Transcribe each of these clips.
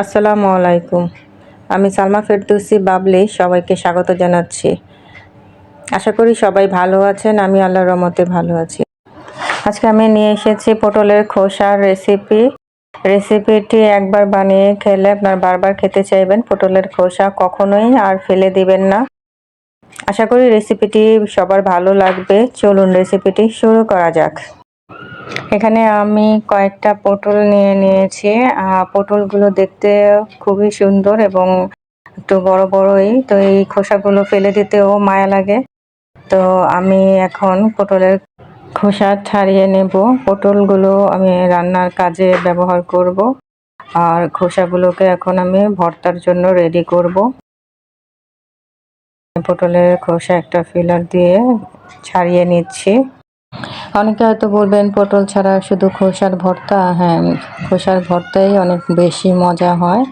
আসসালামু আলাইকুম। আমি সালমা ফেরদৌসি বাবলি, সবাইকে স্বাগত জানাচ্ছি। আশা করি সবাই ভালো আছেন, আমি আল্লাহর রহমতে ভালো আছি। আজকে আমি নিয়ে এসেছি পটলের খোসার রেসিপি রেসিপিটি একবার বানিয়ে খেলে আপনার বারবার খেতে চাইবেন পটলের খোসা, কখনোই আর ফেলে দিবেন না। আশা করি রেসিপিটি সবার ভালো লাগবে। চলুন রেসিপিটি শুরু করা যাক। এখানে আমি কয়েকটা পটল নিয়ে নিয়েছি। পটলগুলো দেখতে খুবই সুন্দর এবং একটু বড় বড়ই। তো এই খোসাগুলো ফেলে দিতেও মায়া লাগে। তো আমি এখন পটলের খোসা ছাড়িয়ে নেব। পটলগুলো আমি রান্নার কাজে ব্যবহার করব। আর খোসাগুলোকে এখন আমি ভর্তার জন্য রেডি করব। পটলের খোসা একটা ফিলার দিয়ে ছাড়িয়ে নিচ্ছি। অনেকে হয়তো বলবেন পটল ছাড়া শুধু খোসার ভর্তা হ্যাঁ খোসার ভর্তাই অনেক বেশি মজা হয়।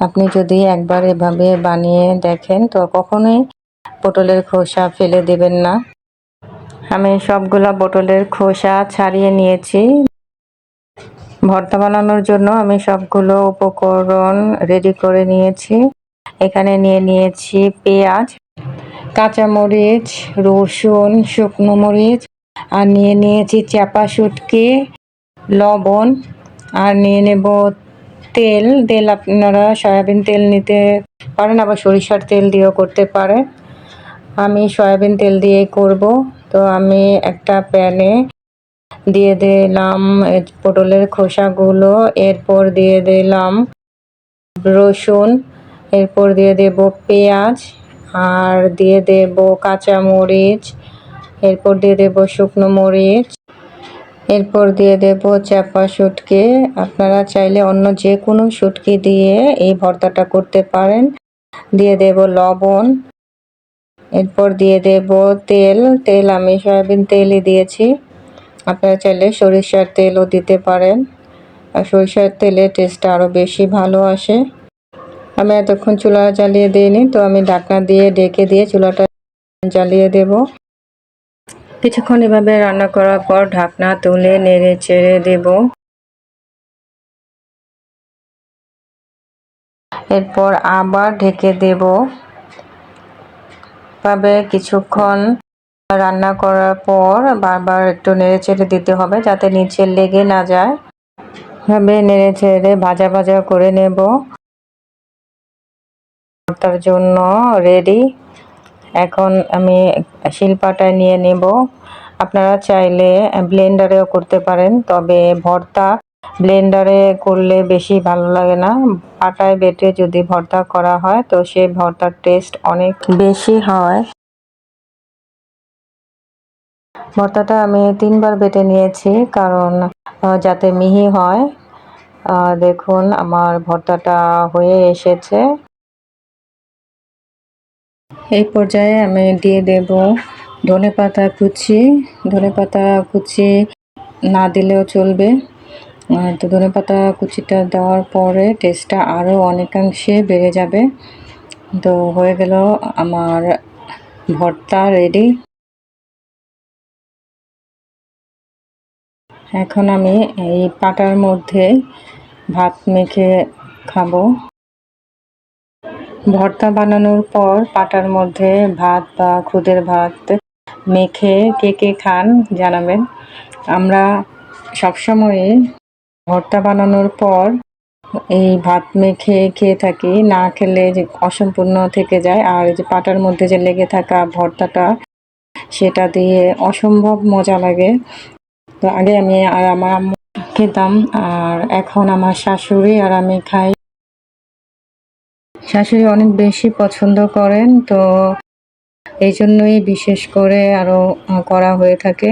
আপনি যদি একবার এভাবে বানিয়ে দেখেন, তো কখনোই পটলের খোসা ফেলে দেবেন না। আমি সবগুলা পটলের খোসা ছাড়িয়ে নিয়েছি। ভর্তা বানানোর জন্য আমি সবগুলো উপকরণ রেডি করে নিয়েছি। এখানে নিয়ে নিয়েছি পেঁয়াজ, কাঁচামরিচ, রসুন, শুকনো মরিচ আর নিয়ে নিয়েছি চাপা শুটকি, লবণ, আর নিয়ে নেব তেল। তেল আপনারা সয়াবিন তেল নিতে পারেন, আবার সরিষার তেল দিয়েও করতে পারেন। আমি সয়াবিন তেল দিয়ে করব। তো আমি একটা প্যানে দিয়ে দিলাম পটলের খোসাগুলো, এরপর দিয়ে দিলাম রসুন, এরপর দিয়ে দেব পেঁয়াজ, আর দিয়ে দেব কাঁচামরিচ এরপর দিয়ে দেব শুকনো মরিচ। এরপর দিয়ে দেব চাপা শুটকি। আপনারা চাইলে অন্য যে কোনো শুটকি দিয়ে এই ভর্তাটা করতে পারেন। দিয়ে দেব লবণ। এরপর দিয়ে দেব তেল। তেল আমি সয়াবিন তেলই দিয়েছি। আপনারা চাইলে সরিষার তেলও দিতে পারেন। আর সরিষার তেলের টেস্টটা আরও বেশি ভালো আসে। আমি এতক্ষণ চুলা জ্বালিয়ে দিইনি, তো আমি ঢাকনা দিয়ে ডেকে দিয়ে চুলাটা জ্বালিয়ে দেব। কিছুক্ষণ এভাবে রান্না করার পর ঢাকনা তুলে নেড়ে চেড়ে দেব। এরপর আবার ঢেকে দেব। ভাবে কিছুক্ষণ রান্না করার পর বারবার একটু নেড়ে চেড়ে দিতে হবে যাতে নিচে লেগে না যায়। ভাবে নেড়ে চেড়ে ভাজা ভাজা করে নেব। তার জন্য রেডি এখন আমি শিলপাটায় নিয়ে নেব। আপনারা চাইলে ব্লেন্ডারেও করতে পারেন, তবে ভর্তা ব্লেন্ডারে করলে বেশি ভালো লাগে না। পাটায় বেটে যদি ভর্তা করা হয়, তো সেই ভর্তার টেস্ট অনেক বেশি হয়। ভর্তাটা আমি তিনবার বেটে নিয়েছি, কারণ যাতে মিহি হয়। দেখুন, আমার ভর্তাটা হয়ে এসেছে। এই পর্যায়ে আমি দিয়ে দেব ধনে পাতা কুচি। ধনে পাতা কুচি না দিলেও চলবে। তো ধনে পাতা কুচিটা দেওয়ার পরে টেস্টটা আরও অনেকাংশে বেড়ে যাবে। তো হয়ে গেল আমার ভর্তা রেডি এখন আমি এই পাটার মধ্যে ভাত মেখে খাব। ভর্তা বানানোর পর পাটার মধ্যে ভাত বা খুদের ভাত মেখে কে কে খান জানাবেন। আমরা সবসময়ই ভর্তা বানানোর পর এই ভাত মেখে খেয়ে থাকি। না খেলে যে অসম্পূর্ণ থেকে যায়। আর যে পাটার মধ্যে যে লেগে থাকা ভর্তাটা, সেটা দিয়ে অসম্ভব মজা লাগে। তো আগে আমি আর আমার খেতাম। আর এখন আমার শাশুড়ি আর আমি খাই শাশুড়ি অনেক বেশি পছন্দ করেন, তো এই জন্যই বিশেষ করে আরও করা হয়ে থাকে।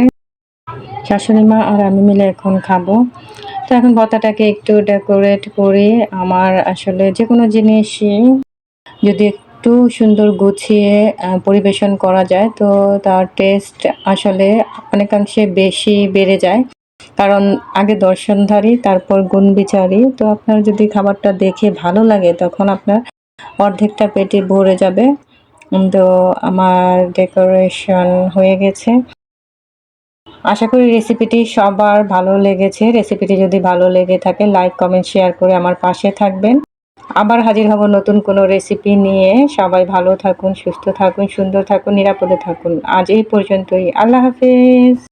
শাশুড়ি মা আর আমি মিলে এখন খাব। তো এখন ভর্তাটাকে একটু ডেকোরেট করে। আমার আসলে যে কোনো জিনিসই যদি একটু সুন্দর গুছিয়ে পরিবেশন করা যায়, তো তার টেস্ট আসলে অনেকাংশে বেশি বেড়ে যায়। কারণ আগে দর্শনধারী, তারপর গুণ বিচারী তো আপনার যদি খাবারটা দেখে ভালো লাগে, তখন আপনার অর্ধেকটা পেটে ভরে যাবে। তো আমার ডেকোরেশন হয়ে গেছে। আশা করি রেসিপিটি সবার ভালো লেগেছে। রেসিপিটি যদি ভালো লেগে থাকে, লাইক, কমেন্ট, শেয়ার করে আমার পাশে থাকবেন। আবার হাজির হব নতুন কোনো রেসিপি নিয়ে। সবাই ভালো থাকুন, সুস্থ থাকুন, সুন্দর থাকুন, নিরাপদে থাকুন। আজ এই পর্যন্তই। আল্লাহ হাফেজ।